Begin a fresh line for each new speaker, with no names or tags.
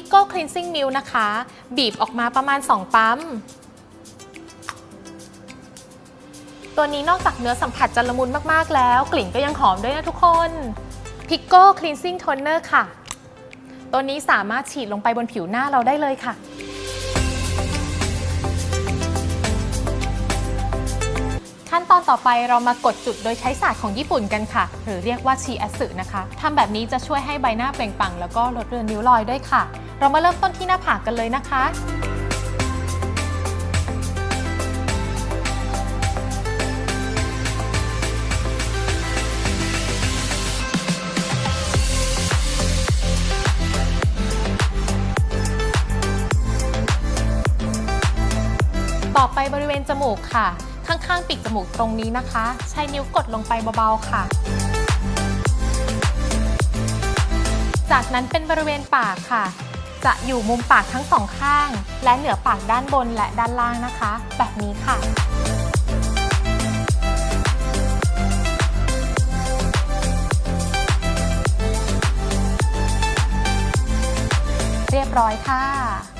พิกโกคลีนซิ่งมิลนะคะ บีบออกมาประมาณ 2 ปั๊ม ตัวนี้นอกจากเนื้อสัมผัสจะละมุนมาก ๆ แล้ว กลิ่นก็ยังหอมด้วยนะทุกคนพิกโก้คลีนซิ่งโทนเนอร์ค่ะ ตัวนี้สามารถฉีดลงไปบนผิวหน้าเราได้เลยค่ะ ต่อไปเรามากดจุดโดยใช้ศาสตร์ของญี่ปุ่นกันค่ะ หรือเรียกว่าชีแอสึนะคะทำแบบนี้จะช่วยให้ใบหน้าเปล่งปลั่งแล้วก็ลดเรือนริ้วรอยด้วยค่ะ เรามาเริ่มต้นที่หน้าผากกันเลยนะคะต่อไปบริเวณจมูกค่ะ ข้างๆปีกจมูกตรงนี้นะคะ ใช้นิ้วกดลงไปเบาๆค่ะ จากนั้นเป็นบริเวณปากค่ะ จะอยู่มุมปากทั้งสองข้าง และเหนือปากด้านบนและด้านล่างนะคะ แบบนี้ค่ะเรียบร้อยค่ะ